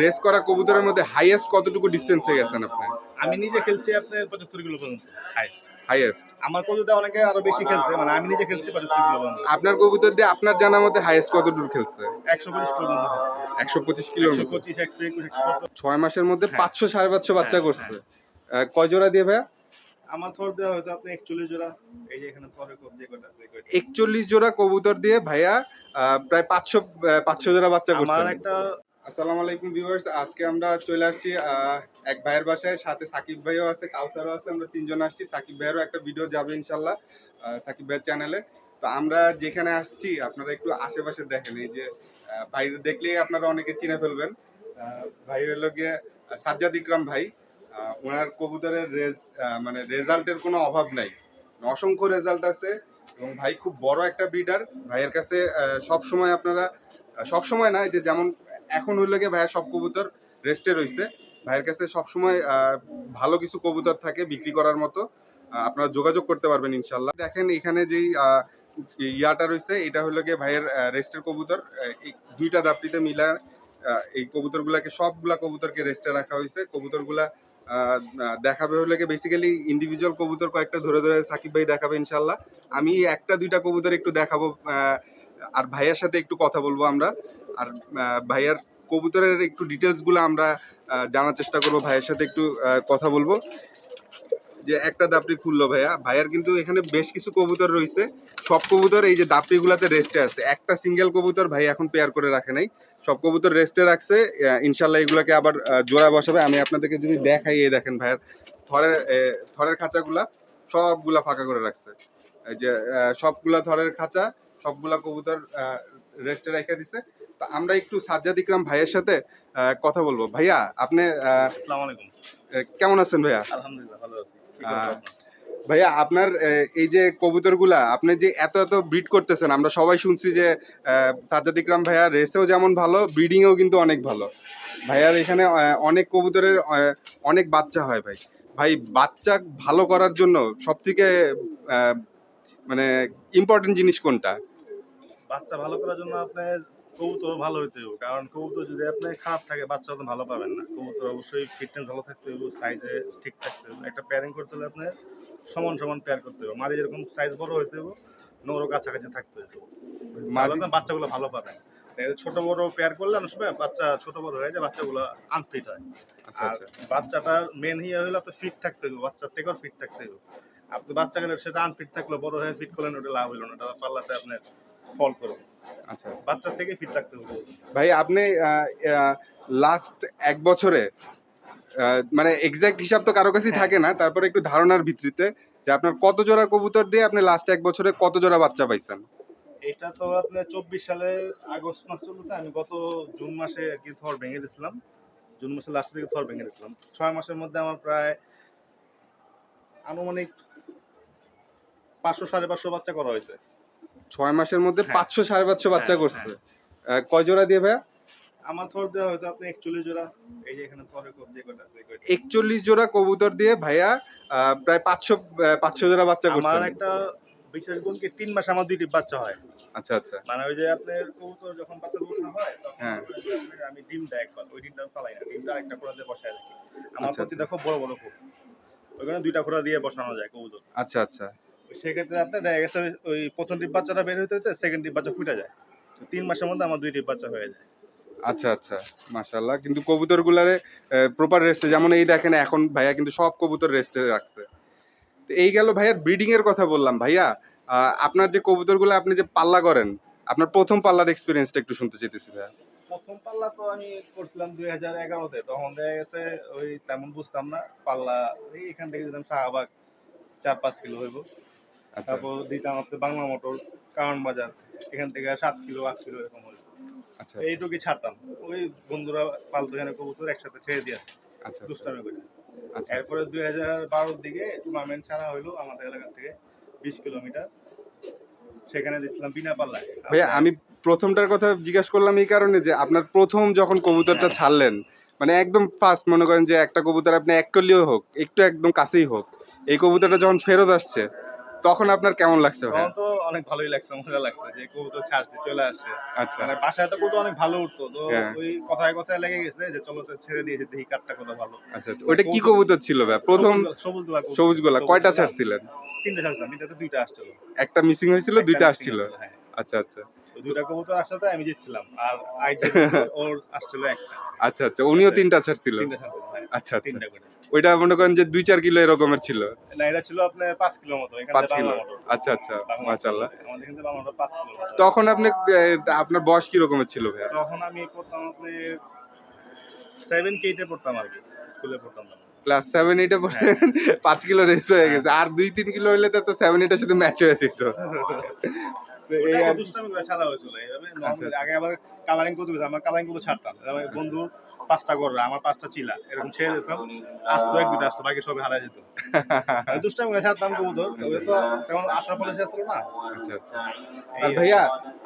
Race করা কবুতরের মধ্যে হাইয়েস্ট কতটুকু ডিস্টেন্সে গেছেন আপনি? আমি নিজে খেলছি আপনার পঁচাত্তর কিলো পর্যন্ত হাইস্ট হাইয়েস্ট আমার কবুতর অনেকে আরও বেশি খেলছে মানে আমি নিজে খেলছি পঁচাত্তর কিলো পর্যন্ত। আপনার কবুতর দিয়ে আপনার জানা মতে হাইয়েস্ট কতটুকু খেলছে? একশো পঁচিশ কিলো পর্যন্ত? একশো পঁচিশ একশো পঁচিশ একশো একুশ ছয় মাসের মধ্যে হ্যাঁ। পাঁচশো সাড়ে পাঁচশো বাচ্চা হ্যাঁ, করছে। কয় জোড়া দিয়ে ভাইয়া? আমার থর দেওয়া হয়তো আপনি একচল্লিশ জোড়া এই যে এখানে থরের কব যে কটা। একচল্লিশ জোড়া কবুতর দিয়ে ভাইয়া প্রায় পাঁচশো পাঁচশো জোড়া বাচ্চা আমার একটা আসসালামু আলাইকুম ভিউয়ার্স, আজকে আমরা চলে আসছি এক ভাইয়ের বাসায়, সাথে সাকিব ভাইও আছে, কাউসারও আছে, আমরা তিনজন আসছি, সাকিব ভাইয়েরও একটা ভিডিও যাবে ইনশাল্লাহ সাকিব ভাইয়ের চ্যানেলে তো আমরা যেখানে আসছি, আপনারা একটু আশেপাশে দেখেন, এই যে ভাই দেখলেই আপনারা অনেকে চিনে ফেলবেন। ভাই হলো গিয়ে সাজ্জাদ ইকরাম ভাই ওনার কবুতরের রেজ মানে রেজাল্টের কোনো অভাব নাই। অসংখ্য রেজাল্ট আছে এবং ভাই খুব বড় একটা ব্রিডার ভাইয়ের কাছে সব সময় আপনারা সব সময় না যে যেমন এখন হইলে গিয়ে ভাইয়া সব কবুতর রেস্টে রইছে ভাইয়ের কাছে সবসময় ভালো কিছু কবুতর থাকে বিক্রি করার মতো। আপনারা যোগাযোগ করতে পারবেন ইনশাল্লাহ দেখেন এখানে যেই ইয়াটা রয়েছে, এটা হলো গিয়ে ভাইয়ের রেস্টের কবুতর। দুইটা দাপটিতে মিলা এই কবুতরগুলাকে সবগুলা কবুতরকে রেস্টে রাখা হয়েছে কবুতরগুলা দেখাবে হলে বেসিক্যালি ইন্ডিভিজুয়াল কবুতর কয়েকটা ধরে ধরে সাকিব ভাই দেখাবে ইনশাল্লাহ আমি একটা দুইটা কবুতর একটু দেখাবো আর ভাইয়ার সাথে একটু কথা বলব আমরা। আর ভাইয়ার কবুতরের একটু ডিটেলসগুলো আমরা জানার চেষ্টা করব। ভাইয়ের সাথে একটু কথা বলব। যে একটা দাপড়ি খুললো ভাইয়া। ভাইয়ার কিন্তু এখানে বেশ কিছু কবুতর রয়েছে। সব কবুতর এই যে দাপড়িগুলাতে রেস্টে আছে। একটা সিঙ্গেল কবুতর ভাই এখন পেয়ার করে রাখে নাই। সব কবুতর রেস্টে রাখছে। ইনশাল্লাহ এগুলোকে আবার জোড়া বসাবে। আমি আপনাদেরকে যদি দেখাই, এই দেখেন ভাইয়ার থরের থরের খাঁচাগুলা সবগুলা ফাঁকা করে রাখছে। এই যে সবগুলা থরের খাঁচা, সবগুলা কবুতর রেস্টে রেখে দিছে। তো আমরা একটু সাজ্জাদ ইকরাম ভাইয়ের সাথে কথা বলব। ভাইয়া আপনি আসসালামু আলাইকুম। কেমন আছেন ভাইয়া? আলহামদুলিল্লাহ ভালো আছি? ভাইয়া আপনার এই যে কবুতরগুলা আপনি যে এত এত ব্রিড করতেছেন আমরা সবাই শুনছি যে সাজ্জাদ ইকরাম ভাইয়া রেসেও যেমন ভালো ব্রিডিংয়েও কিন্তু অনেক ভালো। ভাইয়ার এখানে অনেক কবুতরের অনেক বাচ্চা হয় ভাই। ভাই বাচ্চা ভালো করার জন্য সব থেকে মানে ইম্পর্টেন্ট জিনিস কোনটা? বাচ্চা ভালো করার জন্য আপনার কবুতর ভালো হইতে হবে কারণ কবুতর যদি আপনার খারাপ থাকে বাচ্চা তো ভালো পাবেন না। কবুতর অবশ্যই ফিটনেস ভালো থাকতে হবে সাইজে ঠিক থাকতে হবে একটা প্যারিং করতে হলে আপনার সমান সমান পেয়ার করতে হবে মাঝে যেরকম সাইজ বড় হইতে হবে নোরও কাছাকাছি থাকতে হবে আপনার বাচ্চাগুলো ভালো পাবেন। ছোট বড় পেয়ার করলে অনেক সময় বাচ্চা ছোট বড় হয়ে যায় বাচ্চাগুলো আনফিট হয়। আচ্ছা আর আচ্ছা। বাচ্চাটার মেন ইয়ে হলো আপনার ফিট থাকতে হবে বাচ্চার থেকেও ফিট থাকতে হবে আপনি বাচ্চা গেলে সেটা আনফিট থাকল বড় হয়ে ফিট করলেন ওটা লাভ হইল না। ওটা পাল্লাতে আপনার ফল করবে আচ্ছা বাচ্চার থেকে ফিট থাকতে হবে। ভাই আপনি লাস্ট এক বছরে মানে এক্সাক্ট হিসাব তো কারও কাছেই হ্যাঁ। থাকে না তারপরে একটু ধারণার ভিত্তিতে যে আপনার কত জোড়া কবুতর দিয়ে আপনি লাস্ট এক বছরে কত জোড়া বাচ্চা পাইছেন? এটা তো আপনার চব্বিশ সালের আগস্ট মাস চলতেছে আমি গত জুন মাসে আর কি থর ভেঙে দিয়েছিলাম। জুন মাসের লাস্ট থেকে থর ভেঙে দিয়েছিলাম। ছয় মাসের মধ্যে আমার প্রায় আনুমানিক পাঁচশো সাড়ে পাঁচশো বাচ্চা করা হয়েছে। ছয় মাসের মধ্যে হ্যাঁ। পাঁচশো সাড়ে পাঁচশো বাচ্চা হ্যাঁ, করছে। কয় জোড়া দিয়ে ভাইয়া? আমার থর দেওয়া হয়তো আপনি একচল্লিশ জোড়া। এই যে এখানে থরের কব কটা একচল্লিশ জোড়া কবুতর দিয়ে ভাইয়া প্রায় পাঁচশো পাঁচশো জোড়া বাচ্চা করছে। আমার একটা বিশেষ গুণ কি তিন মাসে আমার দুইটি বাচ্চা হয়। আচ্ছা আচ্ছা। মানে ওই যে আপনার কবুতর যখন বাচ্চা উঠানো হয় তখন হ্যাঁ। ওই যে আপনার আমি একবার ওই ডিমটা ফালাই না ডিমটা একটা খোলা দিয়ে বসায় রাখি। আমার আচ্ছা, প্রতিটা খুব বড় বড় খুব ওইখানে দুইটা খোলা দিয়ে বসানো যায় কবুতর। আচ্ছা আচ্ছা। সেক্ষেত্রে আপনার দেখা গেছে ওই- প্রথম ডিপ বাচ্চাটা বের হইতে হইতে সেকেন্ড ডিপ বাচ্চা ফুটে যায়। তিন মাসের মধ্যে আমার দুই ডিপ বাচ্চা হয়ে যায়। আচ্ছা আচ্ছা মাশাল্লাহ কিন্তু কবুতর গুলারে প্রপার রেস্টে যেমন এই দেখেন এখন ভাইয়া কিন্তু সব কবুতর রেস্টে রাখছে। তো এই গেল ভাইয়ার ব্রিডিং এর কথা বললাম। ভাইয়া আপনার যে কবুতরগুলো আপনি যে পাল্লা করেন আপনার প্রথম পাল্লার এক্সপিরিয়েন্সটা একটু শুনতে চাইতেছি ভাইয়া। প্রথম পাল্লা তো আমি করছিলাম দুই হাজার এগারোতে। তখন দেখা গেছে ওই তেমন বুঝতাম না পাল্লা এই এখান থেকে দিতাম শাহবাগ চার পাঁচ কিলো হইব। তারপর দিতাম আপনার বাংলা মোটর কারণ বাজার। এখান থেকে সাত কিলো আট কিলো এরকম হইব আচ্ছা এইটুকুই ছাড়তাম। ওই বন্ধুরা পালতো এখানে কবুতর একসাথে ছেড়ে দিয়ে আচ্ছা আচ্ছা। দুষ্টামি করে। আচ্ছা এরপরে দুই হাজার বারোর দিকে টুর্নামেন্ট ছাড়া হইল আমাদের এলাকা থেকে বিশ কিলোমিটার। সেখানে দিচ্ছিলাম বিনা পাল্লায়। ভাইয়া আমি প্রথমটার কথা জিজ্ঞেস করলাম এই কারণে যে আপনার প্রথম যখন কবুতরটা হ্যাঁ। ছাড়লেন মানে একদম ফার্স্ট মনে করেন যে একটা কবুতর আপনি এক করলেও হোক একটু একদম কাছেই হোক এই কবুতরটা যখন ফেরত আসছে তখন আপনার কেমন লাগছে তখন তো অনেক ভালোই লাগছে মজা লাগছে যে কবুতর ছাড়ছে চলে আসছে। আচ্ছা। মানে বাসায় তো কবুতর অনেক ভালো উঠতো তো হ্যাঁ। ওই কথায় কথায় লেগে গেছে যে চলো ছেড়ে দিয়েছে দেখি কাঠটা কত ভালো। আচ্ছা আচ্ছা। ওটা কি কবুতর ছিল ভাই প্রথম সবুজ গোলা সবুজ গোলা কয়টা ছাড়ছিলেন? তিনটা ছাড়ছিলাম তিনটাতে দুইটা আসছিল। একটা মিসিং হয়েছিল দুইটা আসছিল? হ্যাঁ। আচ্ছা আচ্ছা। দুইটা কবুতর আসতে আমি জিতছিলাম আর আইডিয়া ওর আসছিল একটা। আচ্ছা আচ্ছা। উনিও তিনটা ছাড়ছিল? তিনটা ছাড়ছিল হ্যাঁ। আচ্ছা আচ্ছা। তিনটা করে। ওইটা মনে করেন যে দুই চার কিলো এরকমের ছিল। না এটা ছিল আপনার পাঁচ কিলো মতো পাঁচ কিলো। আচ্ছা আচ্ছা মাশাল্লাহ। তখন আপনি আপনার বয়স কি রকমের ছিল ভাইয়া? তখন আমি পড়তাম আপনি সেভেন এইটে পড়তাম আর কি স্কুলে পড়তাম ক্লাস সেভেন এইটে পাঁচ কিলো রেস হয়ে গেছে। আর দুই তিন কিলো হইলে তো সেভেন এইটের সাথে ম্যাচ হয়ে যেত। আচ্ছা, normally আগে আবার কালারিং করতে আমার কালারিংগুলো ছাড়তাম। এবার বন্ধু পাঁচটা গররা আমার পাঁচটা চিলা এরকম ছেড়ে দিতাম আসতো এক দুটো আসতো বাকি সবাই হারাই যেত। দুষ্টাম দুষ্টামি করে ছাড়তাম কবুতর ওই তো তেমন আসার ফলে শেষ না। আচ্ছা আচ্ছা। আর ভাইয়া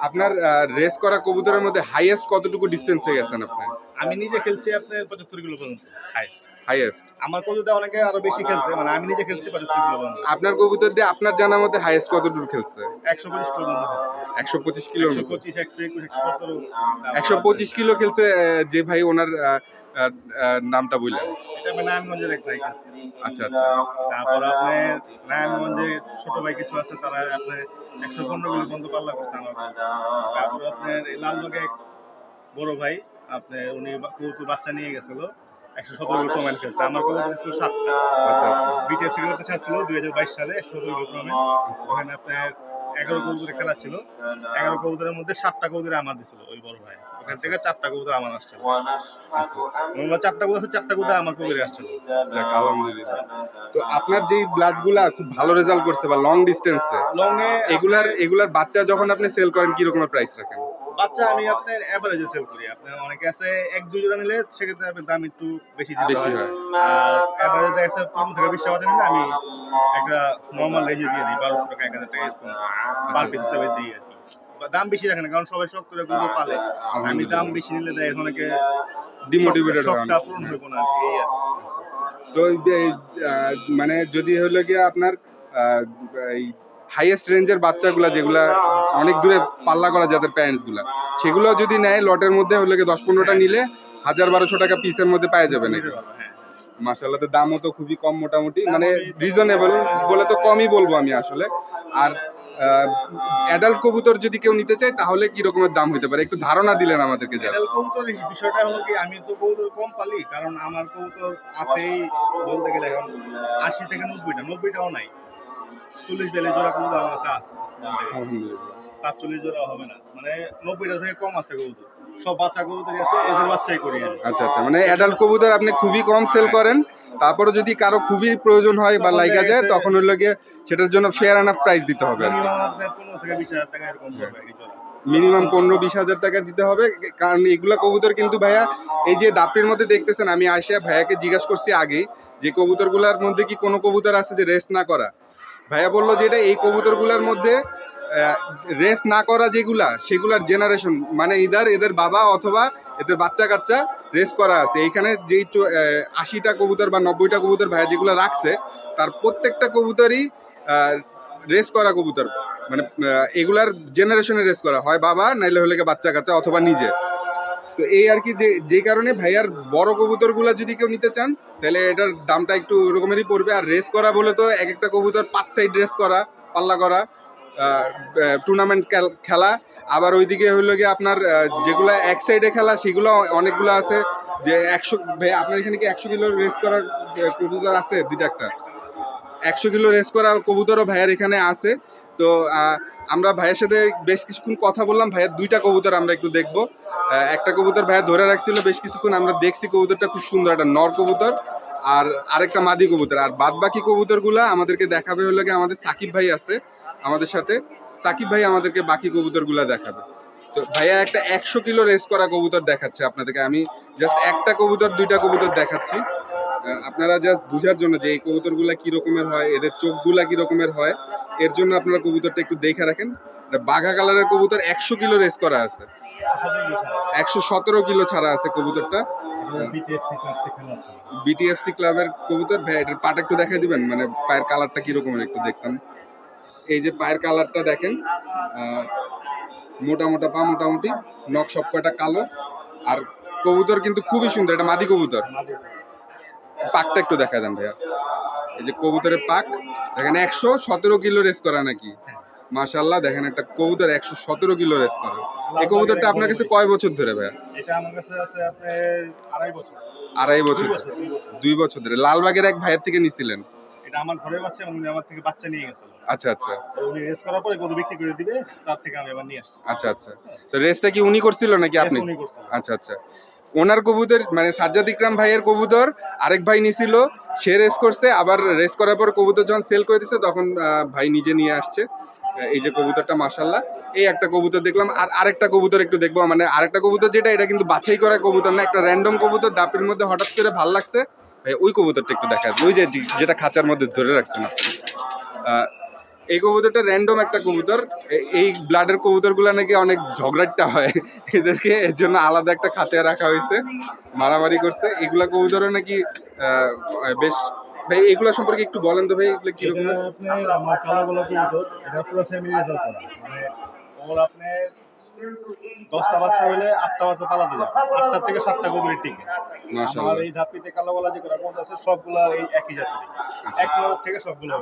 আপনার রেস করা কবুতরের মধ্যে হাইয়েস্ট কতটুকু ডিস্টেন্সে গেছেন আপনি? আমি নিজে খেলছি আপনার পঁচাত্তর কিলো পর্যন্ত হাইস্ট হাইয়েস্ট আমার কবুতর অনেকে আরও বেশি খেলছে মানে আমি নিজে খেলছি পঁচাত্তর কিলো পর্যন্ত। আপনার কবুতর দিয়ে আপনার জানার মধ্যে হাইয়েস্ট কতটুকু খেলছে? একশো পঁচিশ কিলো একশো পঁচিশ কিলোর একশো পঁচিশ একশো একুশ একশো সতেরো একশো পঁচিশ কিলো খেলছে যে ভাই ওনার নামটা বললেন। এটা নারায়ণগঞ্জের এক ভাই আচ্ছা আচ্ছা। তারপর আপনার নারায়ণগঞ্জে ছোট ভাই কিছু আছে তারা আপনার একশো পনেরো কিলো পর্যন্ত পাল্লা করছে আমার। তারপর আপনার লালবাগে এক বড় ভাই আপনার উনি কবুতর বাচ্চা নিয়ে গেছিল একশো সতেরো কিলো কমেন্ট খেলছে। আমার কবুতর ছিল সাতটা। আচ্ছা আচ্ছা। বিটিএফ সেগুলোতে ছাড়ছিল দুই হাজার বাইশ সালে একশো সতেরো কিলো কমেন্ট ওখানে আপনার এগারো খেলা ছিল। এগারো কবুতরের মধ্যে সাতটা কবুতরে আমার দিছিল ওই বড় ভাই। ওখান থেকে চারটা কবুতর আমার আসছিল। আচ্ছা আচ্ছা। চারটা কবুতর চারটা কবুতর আমার কবুতরে আসছিল। যাক আলহামদুলিল্লাহ। তো আপনার যেই ব্লাডগুলা খুব ভালো রেজাল্ট করছে বা লং ডিস্টেন্সে লং এ এগুলার এগুলার বাচ্চা যখন আপনি সেল করেন কি রকমের প্রাইস রাখেন? বাচ্চা আমি আপনার এভারেজে সেল করি আপনার অনেকে আছে এক দুই জোড়া নিলে সেক্ষেত্রে আপনার দাম একটু বেশি হয়। এভারেজে দেখা যাচ্ছে পনেরো থেকে বিশ টাকা নিলে আমি একটা নর্মাল রেঞ্জে দিয়ে দিই বারোশো টাকা এক হাজার টাকা পার পিস হিসাবে দিই আর কি। দাম বেশি রাখে না কারণ সবাই শখ করে পালে। আমি দাম বেশি নিলে দেয় অনেকে ডিমোটিভেটেড শখটা পূরণ হইব না এই আর তো মানে যদি হলো গিয়ে আপনার এই হাইয়েস্ট রেঞ্জের বাচ্চাগুলা যেগুলা অনেক দূরে পাল্লা করা যাদের প্যারেন্টসগুলা সেগুলো যদি নেয় লটের মধ্যে হলো দশ পনেরোটা নিলে হাজার বারোশো টাকা পিসের মধ্যে পাওয়া যাবে নাকি। মাসাল্লাহ তো দামও তো খুবই কম মোটামুটি মানে রিজনেবল বলে তো কমই বলব আমি আসলে। আর অ্যাডাল্ট কবুতর যদি কেউ নিতে চায় তাহলে কি রকমের দাম হতে পারে? একটু ধারণা দিলেন আমাদেরকে এডাল কবুতর বিষয়টা হলো কি, আমি তো কবুতর কম পালি, কারণ আমার কবুতর আছেই বলতে গেলে এখন আশি থেকে নব্বইটা, নব্বইটাও নাই। চল্লিশ বিয়াল্লিশ জোড়া কবুতর আমার কাছে আছে। আলহামদুলিল্লাহ। পাঁচচল্লিশ জোড়া হবে না। মানে নব্বইটা থেকে কম আছে কবুতর। সব বাচ্চা কবুতর আছে এদের বাচ্চাই করি আচ্ছা আচ্ছা মানে অ্যাডাল্ট কবুতর আপনি খুবই কম সেল করেন। তারপরে যদি কারও খুবই প্রয়োজন হয় বা লাইগা যায় তখন হলো গিয়ে সেটার জন্য ফেয়ার এনাফ প্রাইস দিতে হবে মিনিমাম পনেরো বিশ হাজার টাকা দিতে হবে। কারণ এগুলা কবুতর কিন্তু ভাইয়া এই যে দাপটির মধ্যে দেখতেছেন আমি আসিয়া ভাইয়াকে জিজ্ঞাসা করছি আগেই যে কবুতরগুলার মধ্যে কি কোনো কবুতর আছে যে রেস না করা? ভাইয়া বলল যে এটা এই কবুতরগুলার মধ্যে রেস না করা যেগুলা, সেগুলার জেনারেশন মানে ইদার এদের বাবা অথবা এদের বাচ্চা কাচ্চা রেস করা আছে। এইখানে যেই আশিটা কবুতর বা নব্বইটা কবুতর ভাইয়া যেগুলো রাখছে, তার প্রত্যেকটা কবুতরই রেস করা কবুতর। মানে এগুলার জেনারেশনে রেস করা হয়, বাবা নাইলে হলে বাচ্চা কাচ্চা অথবা নিজে। তো এই আর কি যে কারণে ভাইয়ার বড় কবুতরগুলো যদি কেউ নিতে চান, তাহলে এটার দামটা একটু ওরকমেরই পড়বে। আর রেস করা বলে তো এক একটা কবুতর পাঁচ সাইড রেস করা, পাল্লা করা টুর্নামেন্ট খেলা আবার ওইদিকে হইল গিয়ে আপনার যেগুলো এক সাইডে খেলা, সেগুলো অনেকগুলো আছে। যে একশো আপনার এখানে কি একশো কিলো রেস করা কবুতর আছে দুইটা একটা? একশো কিলো রেস করা কবুতরও ভাইয়ের এখানে আছে। তো আমরা ভাইয়ের সাথে বেশ কিছুক্ষণ কথা বললাম, ভাইয়ের দুইটা কবুতর আমরা একটু দেখব। একটা কবুতর ভাইয়া ধরে রাখছিল, বেশ কিছুক্ষণ আমরা দেখছি কবুতরটা খুব সুন্দর, একটা নর কবুতর আর আরেকটা মাদি কবুতর। আর বাদ বাকি কবুতরগুলা আমাদেরকে দেখাবে হলো আমাদের সাকিব ভাই আছে আমাদের সাথে। সাকিব ভাই আমাদেরকে বাকি কবুতরগুলা দেখাবে। তো ভাইয়া একটা একশো কিলো রেস করা কবুতর দেখাচ্ছে আপনাদেরকে। আমি জাস্ট একটা কবুতর, দুইটা কবুতর দেখাচ্ছি। আপনারা জাস্ট বুঝার জন্য যে এই কবুতরগুলা কি রকমের হয়, এদের চোখগুলা কি রকমের হয়, এর জন্য আপনারা কবুতরটা একটু দেখে রাখেন। বাঘা কালারের কবুতর একশো কিলো রেস করা আছে। একশো সতেরো কিলো ছাড়া। আছে কবুতরটা। বিটিএফসি ক্লাবের কবুতর ভাই এটার পাটা একটু দেখাই দিবেন? মানে পায়ের কালারটা কি রকমের একটু দেখতাম। এই যে পায়ের কালারটা দেখেন মোটা মোটা পা মোটামুটি নখ সব কয়টা কালো। আর কবুতর কিন্তু খুবই সুন্দর এটা মাদি কবুতর। পাকটা একটু দেখা দেন ভাইয়া। এই যে কবুতরের পাক দেখেন একশো সতেরো কিলো রেস করা নাকি? মাশাল্লাহ দেখেন একটা কবুতর একশো সতেরো কিলো রেস করে। এই কবুতরটা আপনার কাছে কয় বছর ধরে ভাইয়া? এটা আমার কাছে আছে আপনার আড়াই বছর। আড়াই বছর দুই বছর। ধরে। লালবাগের এক ভাইয়ের থেকে নিছিলেন? এটা আমার ঘরে আছে উনি আমার থেকে বাচ্চা নিয়ে গেছিল। আচ্ছা আচ্ছা। উনি রেস করার পরে গরু বিক্রি করে দিবে তার থেকে আমি আবার নিয়ে আসছি। আচ্ছা আচ্ছা। তো রেসটা কি উনি করছিল নাকি আপনি। আচ্ছা আচ্ছা। ওনার কবুতর মানে সাজ্জাদ ইকরাম ভাইয়ের কবুতর আরেক ভাই নিছিল সে রেস করছে আবার রেস করার পর কবুতর যখন সেল করে দিছে তখন ভাই নিজে নিয়ে আসছে। এই যে কবুতরটা মাশাল্লাহ এই একটা কবুতর দেখলাম, আর আরেকটা কবুতর একটু দেখব। মানে আরেকটা কবুতর যেটা, এটা কিন্তু বাছাই করা কবুতর না, একটা র্যান্ডম কবুতর, দাপের মধ্যে হঠাৎ করে ভালো লাগছে। ওই কবুতরটা একটু দেখা ওই যে যেটা খাঁচার মধ্যে ধরে রাখছে না। এই কবুতরটা র্যান্ডম একটা কবুতর। এই ব্লাডের কবুতরগুলো নাকি অনেক ঝগড়াটা হয়। এদেরকে এর জন্য আলাদা একটা খাঁচায় রাখা হয়েছে, মারামারি করছে। এগুলা কবুতরও নাকি বেশ ভাই এগুলা সম্পর্কে একটু বলেন তো ভাই এগুলো কীরকম এটা আপনার কালো গোলা কবুতর এটা পুরো ফ্যামিলি রেজাল্ট করা মানে ওর আপনার দশটা বাচ্চা হইলে আটটা বাচ্চা পালাতে যায় আটটা থেকে সাতটা কবুতরের টিকে মাশাআল্লাহ। আমার এই ধাপিতে কালো গলা যে কবুতর আছে সবগুলা এই একই জাতের আচ্ছা। এক জায়গা থেকে সবগুলো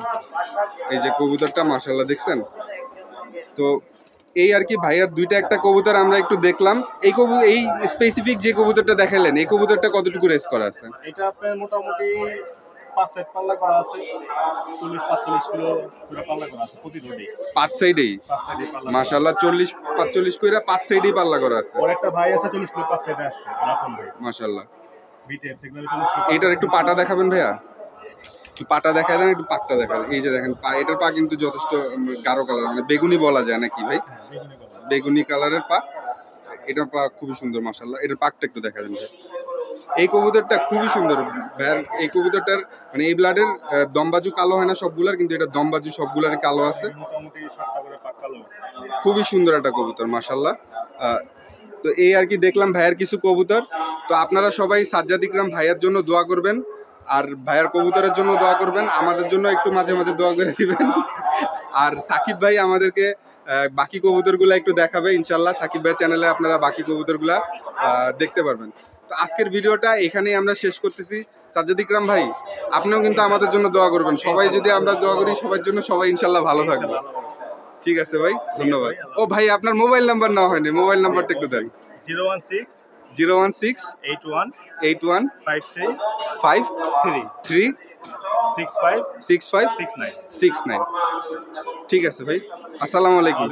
এই যে কবুতরটা মাশাআল্লাহ দেখছেন? তো এই আর কি ভাইয়ার দুইটা একটা কবুতর আমরা একটু দেখলাম। এই কবু এই স্পেসিফিক যে কবুতরটা দেখালেন এই কবুতরটা কতটুকু রেস করা আছে? এটা আপনার মোটামুটি পাঁচ পাল্লা করা আছে চল্লিশ পাঁচচল্লিশ কিলো পুরো পাল্লা করা আছে প্রতি দড়ি পাঁচ সাইডেই? পাঁচ সাইডে পাল্লা মাশাআল্লাহ চল্লিশ পাঁচচল্লিশ কইরা পাঁচ সাইডেই পাল্লা করা আছে। ওর একটা ভাই আছে চল্লিশ কিলো পাঁচ সাইডে আসছে রাপন ভাই। মাশাআল্লাহ। বিটিএফ সিগন্যাল চল্লিশ এটার একটু পাটা দেখাবেন ভাইয়া? একটু পাটা দেখা দেন একটু পাকটা দেখা দেন। এই যে দেখেন পা এটার পা কিন্তু যথেষ্ট গাঢ় কালার মানে বেগুনি বলা যায় নাকি ভাই? হ্যাঁ, বেগুনি কালারের পা। এটার পা খুবই সুন্দর মাশাল্লাহ এটার পাকটা একটু দেখা দেন ভাই। এই কবুতরটা খুবই সুন্দর। এই কবুতরটার মানে এই ব্লাডের দমবাজু কালো হয় না সবগুলার কিন্তু এটা দমবাজু সবগুলার কালো আছে। খুবই সুন্দর একটা কবুতর মাশাল্লাহ আহ, তো এই আর কি দেখলাম ভাইয়ের কিছু কবুতর। তো আপনারা সবাই সাজ্জাদ ইকরাম ভাইয়ের জন্য দোয়া করবেন আর ভাইয়ের কবুতরের জন্য দোয়া করবেন আমাদের জন্য একটু মাঝে মাঝে দোয়া করে দিবেন। আর সাকিব ভাই আমাদেরকে বাকি কবুতরগুলো একটু দেখাবে ইনশাল্লাহ সাকিব ভাই চ্যানেলে আপনারা বাকি কবুতরগুলা দেখতে পারবেন। আজকের ভিডিওটা এখানেই আমরা শেষ করতেছি। সাজ্জাদ ইকরাম ভাই আপনিও কিন্তু আমাদের জন্য দোয়া করবেন। সবাই যদি আমরা দোয়া করি সবার জন্য সবাই ইনশাল্লাহ ভালো থাকবে। ঠিক আছে ভাই ধন্যবাদ। ও ভাই আপনার মোবাইল নাম্বার নেওয়া হয়নি। মোবাইল নাম্বারটা একটু দেন। Zero one six zero one six eight one eight one five three five three three six five six five six nine. Six nine ঠিক আছে ভাই আসসালামু আলাইকুম।